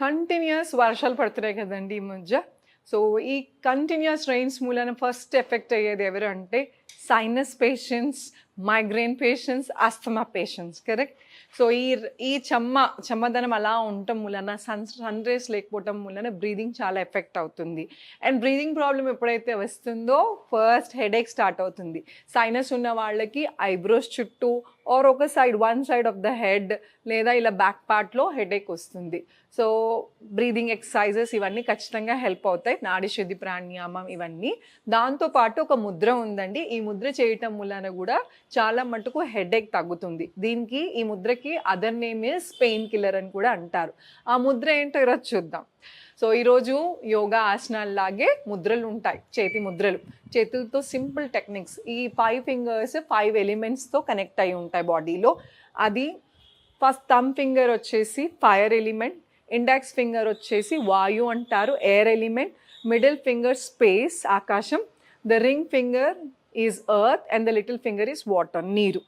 Continuous వర్షాలు పడుతున్నాయి కదండి ఈ మధ్య. సో ఈ కంటిన్యూస్ రైన్స్ మూలన ఫస్ట్ ఎఫెక్ట్ అయ్యేది ఎవరు అంటే sinus patients migraine patients asthma patients correct so ఈ ఈ చెమ్మ చెమ్మదనం అలా ఉండటం వలన సన్ సన్ రేస్ లేకపోవటం వలన బ్రీదింగ్ చాలా ఎఫెక్ట్ అవుతుంది. అండ్ బ్రీదింగ్ ప్రాబ్లం ఎప్పుడైతే వస్తుందో ఫస్ట్ హెడేక్ స్టార్ట్ అవుతుంది. సైనస్ ఉన్న వాళ్ళకి ఐబ్రోస్ చుట్టూ ఆర్ ఒక side one side of the head లేదా ఇలా బ్యాక్ పార్ట్లో హెడేక్ వస్తుంది. సో బ్రీదింగ్ ఎక్సర్సైజెస్ ఇవన్నీ ఖచ్చితంగా హెల్ప్ అవుతాయి. నాడి శుద్ధి ప్రాణాయామం ఇవన్నీ. దాంతోపాటు ఒక ముద్ర ఉందండి ఈ ఈ ముద్ర చేయటం వలన కూడా చాలా మటుకు హెడేక్ తగ్గుతుంది. దీనికి ఈ ముద్రకి other name is pain killer అని కూడా అంటారు. ఆ ముద్ర ఏంటో ఈరోజు చూద్దాం. సో ఈరోజు యోగా లాగే ముద్రలు ఉంటాయి చేతి ముద్రలు. చేతులతో సింపుల్ టెక్నిక్స్ ఈ ఫైవ్ ఫింగర్స్ ఫైవ్ ఎలిమెంట్స్తో కనెక్ట్ అయి ఉంటాయి బాడీలో అది ఫస్ట్ థమ్ ఫింగర్ వచ్చేసి ఫైర్ ఎలిమెంట్ ఇండెక్స్ ఫింగర్ వచ్చేసి వాయు అంటారు air element middle finger space ఆకాశం the ring finger is earth and the little finger is water నీరు.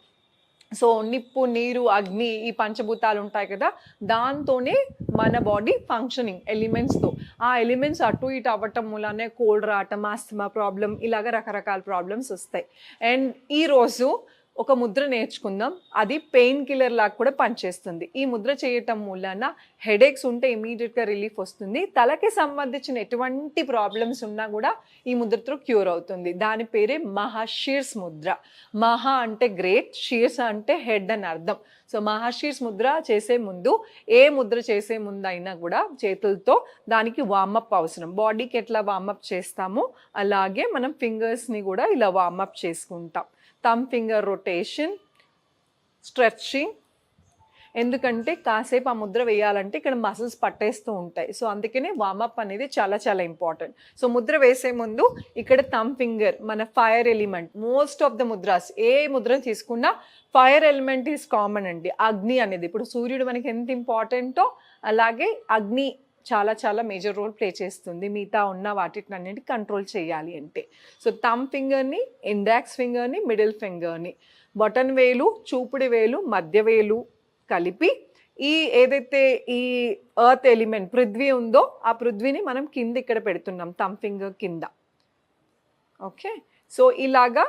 సో నిప్పు నీరు అగ్ని ఈ పంచభూతాలు ఉంటాయి కదా దాంతోనే మన బాడీ ఫంక్షనింగ్ ఎలిమెంట్స్తో ఆ ఎలిమెంట్స్ అటు ఇటు అవ్వటం మూలనే కోల్డ్ రావటం ఆస్తమా ప్రాబ్లం ఇలాగ రకరకాల ప్రాబ్లమ్స్ వస్తాయి. అండ్ ఈరోజు ఒక ముద్ర నేర్చుకుందాం. అది పెయిన్ కిల్లర్ లాగా కూడా పనిచేస్తుంది. ఈ ముద్ర చేయటం మూలాన హెడేక్స్ ఉంటే ఇమీడియట్గా రిలీఫ్ వస్తుంది. తలకి సంబంధించిన ఎటువంటి ప్రాబ్లమ్స్ ఉన్నా కూడా ఈ ముద్రతో క్యూర్ అవుతుంది. దాని పేరే మహాషీర్స్ ముద్ర. మహా అంటే గ్రేట్ షీర్స్ అంటే హెడ్ అని అర్థం. సో మహాశీర్స్ ముద్ర చేసే ముందు ఏ ముద్ర చేసే ముందు అయినా కూడా చేతులతో దానికి వార్మప్ అవసరం. బాడీకి ఎట్లా వార్మప్ చేస్తామో అలాగే మనం ఫింగర్స్ని కూడా ఇలా వార్మప్ చేసుకుంటాం. థమ్ ఫింగర్ రొటేషన్ స్ట్రెచ్చింగ్ ఎందుకంటే కాసేపు ఆ ముద్ర వేయాలంటే ఇక్కడ మసిల్స్ పట్టేస్తూ ఉంటాయి. సో అందుకనే వామప్ అనేది చాలా చాలా ఇంపార్టెంట్ సో ముద్ర వేసే ముందు ఇక్కడ థమ్ ఫింగర్ మన fire element most of the mudras ఏ ముద్ర తీసుకున్నా ఫైర్ ఎలిమెంట్ ఈస్ కామన్ అండి. అగ్ని అనేది ఇప్పుడు సూర్యుడు మనకి ఎంత ఇంపార్టెంటో అలాగే అగ్ని చాలా చాలా మేజర్ రోల్ ప్లే చేస్తుంది. మిగతా ఉన్న వాటిని అన్నిటి కంట్రోల్ చేయాలి అంటే. సో థమ్ ఫింగర్ని ఇండెక్స్ ఫింగర్ని మిడిల్ ఫింగర్ని బటన్ వేలు చూపుడు వేలు మధ్య వేలు కలిపి ఈ ఏదైతే ఈ ఎర్త్ ఎలిమెంట్ పృథ్వీ ఉందో ఆ పృథ్వీని మనం కింద ఇక్కడ పెడుతున్నాం థమ్ ఫింగర్ కింద. ఓకే సో ఇలాగా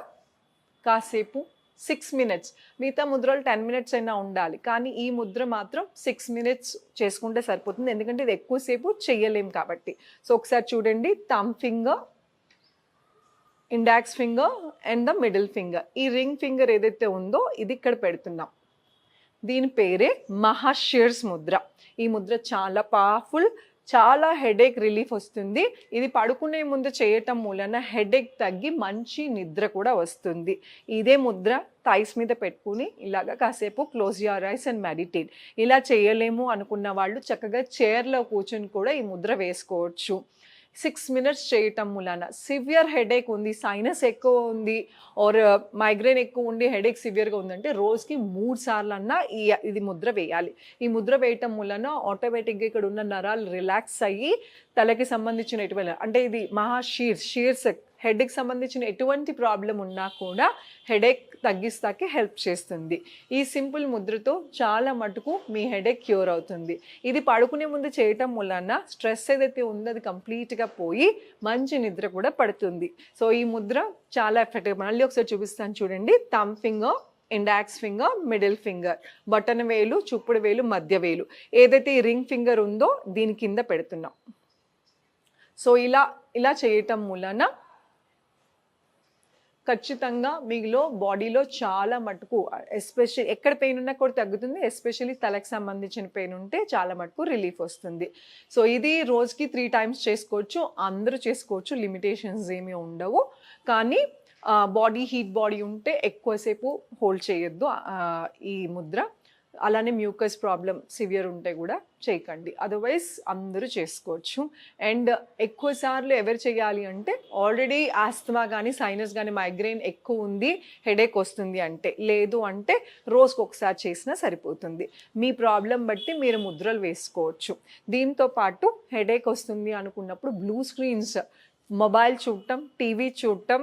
కాసేపు సిక్స్ మినిట్స్. మిగతా ముద్రలు టెన్ మినిట్స్ అయినా ఉండాలి. కానీ ఈ ముద్ర మాత్రం సిక్స్ మినిట్స్ చేసుకుంటే సరిపోతుంది. ఎందుకంటే ఇది ఎక్కువసేపు చెయ్యలేం కాబట్టి. సో ఒకసారి చూడండి. Thumb finger index finger and the middle finger. ఈ రింగ్ ఫింగర్ ఏదైతే ఉందో ఇది ఇక్కడ పెడుతున్నాం. దీని పేరే మహాషిర్స్ ముద్ర. ఈ ముద్ర చాలా పవర్ఫుల్ చాలా హెడేక్ రిలీఫ్ వస్తుంది. ఇది పడుకునే ముందు చేయటం మూలన హెడేక్ తగ్గి మంచి నిద్ర కూడా వస్తుంది. ఇదే ముద్ర థైస్ మీద పెట్టుకుని ఇలాగ కాసేపు close your eyes and meditate. ఇలా చేయలేము అనుకున్న వాళ్ళు చక్కగా చైర్లో కూర్చొని కూడా ఈ ముద్ర వేసుకోవచ్చు. సిక్స్ మినిట్స్ చేయటం మూలాన. సివియర్ హెడేక్ ఉంది సైనస్ ఎక్కువ ఉంది ఆర్ మైగ్రేన్ uh, ఎక్కువ ఉండి హెడేక్ సివియర్గా ఉందంటే రోజుకి మూడు సార్లు అన్నా ఈ ఇది ముద్ర వేయాలి. ఈ ముద్ర వేయటం మూలన ఆటోమేటిక్గా ఇక్కడ ఉన్న నరాలు రిలాక్స్ అయ్యి తలకి సంబంధించిన ఎటువంటి అంటే ఇది మహా షీర్స్ షీర్స్ హెడేక్ సంబంధించిన ఎటువంటి ప్రాబ్లం ఉన్నా కూడా హెడేక్ తగ్గిస్తాకి హెల్ప్ చేస్తుంది. ఈ సింపుల్ ముద్రతో చాలా మటుకు మీ హెడేక్ క్యూర్ అవుతుంది. ఇది పడుకునే ముందు చేయటం వలన స్ట్రెస్ ఏదైతే ఉందో అది కంప్లీట్గా పోయి మంచి నిద్ర కూడా పడుతుంది. సో ఈ ముద్ర చాలా ఎఫెక్టివ్. మళ్ళీ ఒకసారి చూపిస్తాను చూడండి. Thumb finger index finger middle finger button వేలు చుప్పుడు వేలు మధ్య వేలు. ఏదైతే ఈ రింగ్ ఫింగర్ ఉందో దీని కింద పెడుతున్నాం. సో ఇలా ఇలా చేయటం మూలన ఖచ్చితంగా మీలో బాడీలో చాలా మటుకు ఎస్పెషల్ ఎక్కడ పెయిన్ ఉన్నా కూడా తగ్గుతుంది ఎస్పెషల్లీ తలకు సంబంధించిన పెయిన్ ఉంటే చాలా మటుకు రిలీఫ్ వస్తుంది. సో ఇది రోజుకి త్రీ టైమ్స్ చేసుకోవచ్చు అందరూ చేసుకోవచ్చు లిమిటేషన్స్ ఏమీ ఉండవు. కానీ బాడీ హీట్ బాడీ ఉంటే ఎక్కువసేపు హోల్డ్ చేయొద్దు ఈ ముద్ర. అలానే మ్యూకస్ ప్రాబ్లం సివియర్ ఉంటే కూడా చేయకండి. అదర్వైజ్ అందరూ చేసుకోవచ్చు. అండ్ ఎక్కువ సార్లు ఎవరు చేయాలి అంటే ఆల్రెడీ ఆస్తమా కానీ సైనస్ కానీ మైగ్రెయిన్ ఎక్కువ ఉంది హెడేక్ వస్తుంది అంటే లేదు అంటే రోజుకు ఒకసారి చేసినా సరిపోతుంది. మీ ప్రాబ్లం బట్టి మీరు ముద్రలు వేసుకోవచ్చు. దీంతో పాటు హెడేక్ వస్తుంది అనుకున్నప్పుడు బ్లూ స్క్రీన్స్ మొబైల్ చూడటం టీవీ చూడటం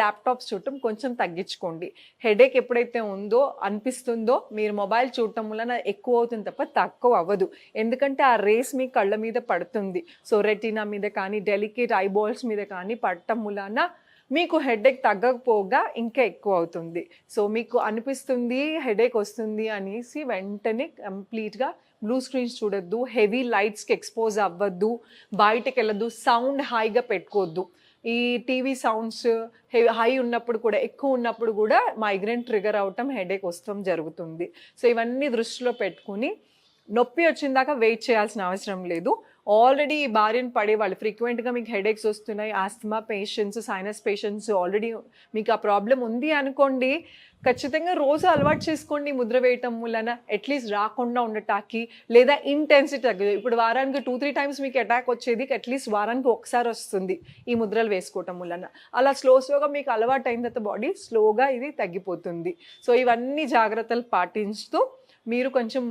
ల్యాప్టాప్స్ చూడటం కొంచెం తగ్గించుకోండి. హెడేక్ ఎప్పుడైతే ఉందో అనిపిస్తుందో మీరు మొబైల్ చూడటం వలన ఎక్కువ అవుతుంది తప్ప తక్కువ అవ్వదు. ఎందుకంటే ఆ రేస్ మీ కళ్ళ మీద పడుతుంది. సో రెటీనా మీద కానీ డెలికేట్ ఐబాల్స్ మీద కానీ పడటం వలన మీకు హెడేక్ తగ్గకపోగా ఇంకా ఎక్కువ అవుతుంది. సో మీకు అనిపిస్తుంది హెడేక్ వస్తుంది అనేసి వెంటనే కంప్లీట్గా బ్లూ స్క్రీన్స్ చూడొద్దు హెవీ లైట్స్కి ఎక్స్పోజ్ అవ్వద్దు బయటకు వెళ్ళొద్దు సౌండ్ హైగా పెట్టుకోవద్దు. ఈ టీవీ సౌండ్స్ హై ఉన్నప్పుడు కూడా ఎక్కువ ఉన్నప్పుడు కూడా మైగ్రేన్ ట్రిగర్ అవటం హెడేక్ వస్తాం జరుగుతుంది. సో ఇవన్నీ దృష్టిలో పెట్టుకుని నొప్పి వచ్చిన దాకా వెయిట్ చేయాల్సిన అవసరం లేదు. ఆల్రెడీ ఈ బారిన పడే వాళ్ళు ఫ్రీక్వెంట్గా మీకు హెడేక్స్ వస్తున్నాయి asthma patients sinus patients already మీకు ఆ ప్రాబ్లం ఉంది అనుకోండి ఖచ్చితంగా రోజు అలవాటు చేసుకోండి ముద్ర వేయటం వలన. అట్లీస్ట్ రాకుండా ఉండటానికి లేదా ఇంటెన్సిటీ తగ్గదు. ఇప్పుడు వారానికి టూ త్రీ టైమ్స్ మీకు అటాక్ వచ్చేది అట్లీస్ట్ వారానికి ఒకసారి వస్తుంది ఈ ముద్రలు వేసుకోవటం వలన. అలా స్లో స్లోగా మీకు అలవాటు అయిన తర్వాత బాడీ స్లోగా ఇది తగ్గిపోతుంది. సో ఇవన్నీ జాగ్రత్తలు పాటించుతూ మీరు కొంచెం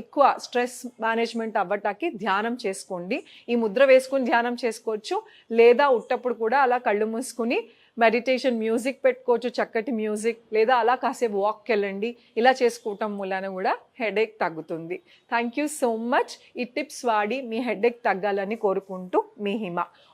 ఎక్కువ స్ట్రెస్ మేనేజ్మెంట్ అవ్వటానికి ధ్యానం చేసుకోండి. ఈ ముద్ర వేసుకుని ధ్యానం చేసుకోవచ్చు. లేదా ఉట్టప్పుడు కూడా అలా కళ్ళు మూసుకుని మెడిటేషన్ మ్యూజిక్ పెట్టుకోవచ్చు చక్కటి మ్యూజిక్ లేదా అలా కాసేపు వాక్కి వెళ్ళండి ఇలా చేసుకోవటం మూలాన కూడా హెడేక్ తగ్గుతుంది. థ్యాంక్ యూ సో మచ్ ఈ టిప్స్ వాడి మీ హెడేక్ తగ్గాలని కోరుకుంటూ మీ హిమ.